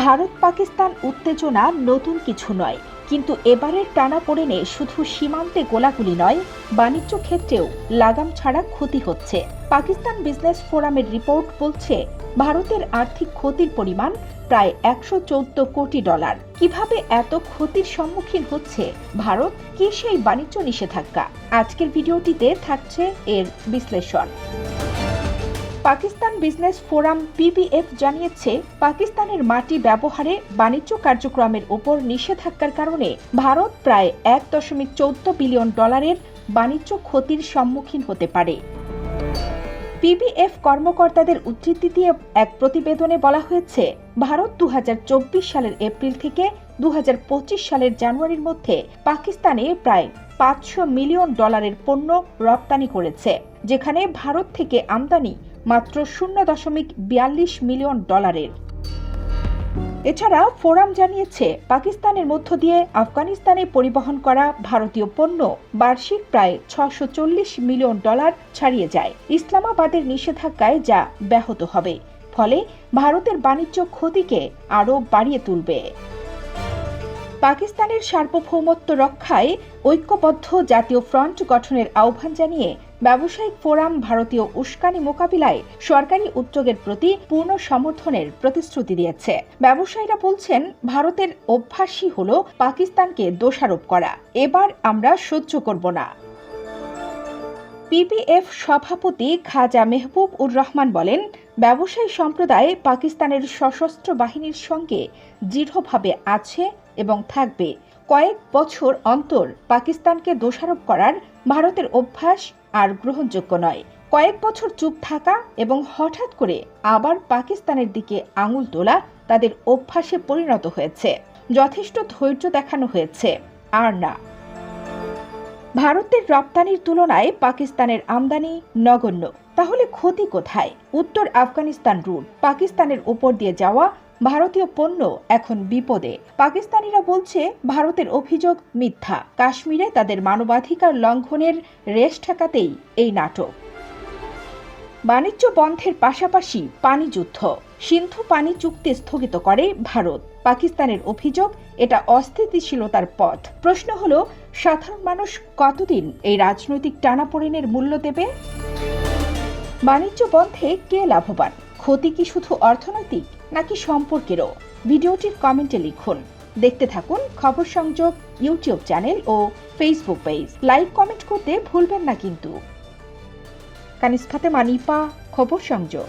ভারত পাকিস্তান উত্তেজনা নতুন কিছু নয়, কিন্তু এবারের টানাপোড়েনে শুধু সীমান্তে গোলাগুলি নয়, বাণিজ্য ক্ষেত্রেও লাগাম ছাড়া ক্ষতি হচ্ছে। পাকিস্তান বিজনেস ফোরামের রিপোর্ট বলছে, ভারতের আর্থিক ক্ষতির পরিমাণ প্রায় একশো চৌদ্দ কোটি ডলার। কীভাবে এত ক্ষতির সম্মুখীন হচ্ছে ভারত? কি সেই বাণিজ্য নিষেধাজ্ঞা? আজকের ভিডিওটিতে থাকছে এর বিশ্লেষণ। পাকিস্তান বিজনেস ফোরাম পিবিএফ জানিয়েছে, পাকিস্তানের মাটি ব্যবহারে বাণিজ্য কার্যক্রমের উপর নিষেধাজ্ঞার কারণে ভারত প্রায় এক দশমিক চৌদ্দ বিলিয়ন ডলারের বাণিজ্য ক্ষতির সম্মুখীন হতে পারে। পিবিএফ কর্মকর্তাদের উদ্ধৃতি দিয়ে এক প্রতিবেদনে বলা হয়েছে, ভারত দু হাজার চব্বিশ সালের এপ্রিল থেকে দু হাজার পঁচিশ সালের জানুয়ারির মধ্যে পাকিস্তানে প্রায় পাঁচশো মিলিয়ন ডলারের পণ্য রপ্তানি করেছে, যেখানে ভারত থেকে আমদানি মাত্র শূন্য দশমিক বিয়াল্লিশ মিলিয়ন ডলারের। এছাড়া ফোরাম জানিয়েছে, পাকিস্তানের মধ্য দিয়ে আফগানিস্তানে পরিবহন করা ভারতীয় পণ্য বার্ষিক প্রায় ছশো মিলিয়ন ডলার ছাড়িয়ে যায়। ইসলামাবাদের নিষেধাজ্ঞায় যা ব্যাহত হবে, ফলে ভারতের বাণিজ্য ক্ষতিকে আরও বাড়িয়ে তুলবে। পাকিস্তানের সার্বভৌমত্ব রক্ষায় ঐক্যবদ্ধ জাতীয় ফ্রন্ট গঠনের আহ্বান জানিয়ে ব্যবসায়িক ফোরাম ভারতীয় উস্কানি মোকাবিলায় সরকারি উদ্যোগের প্রতি পূর্ণ সমর্থনের প্রতিশ্রুতি দিয়েছে। ব্যবসায়ীরা বলছেন, ভারতের অভ্যাসই হল পাকিস্তানকে দোষারোপ করা। এবার আমরা সহ্য করব না। পিপিএফ সভাপতি খাজা মেহবুব উর রহমান বলেন, ব্যবসায়ী সম্প্রদায় পাকিস্তানের সশস্ত্র বাহিনীর সঙ্গে দৃঢ়ভাবে আছে এবং থাকবে। কয়েক বছর অন্তর পাকিস্তানকে দোষারোপ করার ভারতের অভ্যাস আর গ্রহণযোগ্য নয়। কয়েক বছর চুপ থাকা এবং হঠাৎ করে আবার পাকিস্তানের দিকে আঙুল তোলা তাদের অভ্যাসে পরিণত হয়েছে। যথেষ্ট ধৈর্য দেখানো হয়েছে। আর না। ভারতের রপ্তানির তুলনায় পাকিস্তানের আমদানি নগণ্য। তাহলে ক্ষতি কোথায়? উত্তর আফগানিস্তান রুট। পাকিস্তানের উপর দিয়ে যাওয়া ভারতীয় পণ্য এখন বিপদে। পাকিস্তানিরা বলছে, ভারতের অভিযোগ মিথ্যা। কাশ্মীরে তাদের মানবাধিকার লঙ্ঘনের রেশ ঠেকাতেই এই নাটক। বাণিজ্য বন্ধের পাশাপাশি পানি যুদ্ধ। সিন্ধু পানি চুক্তি স্থগিত করে ভারত। পাকিস্তানের অভিযোগ, এটা অস্থিতিশীলতার পথ। প্রশ্ন হল, সাধারণ মানুষ কতদিন এই রাজনৈতিক টানাপোড়েনের মূল্য দেবে? বাণিজ্য বন্ধে কে লাভবান? ক্ষতি কি শুধু অর্থনৈতিক? নাকি সম্পর্কেরও? ভিডিওটির কমেন্টে লিখুন। দেখতে থাকুন খবর সংযোগ, ইউটিউব চ্যানেল ও ফেসবুক পেজ লাইক কমেন্ট করতে ভুলবেন না কিন্তু। কানিস ফাতেমা নিপা খবর সংযোগ।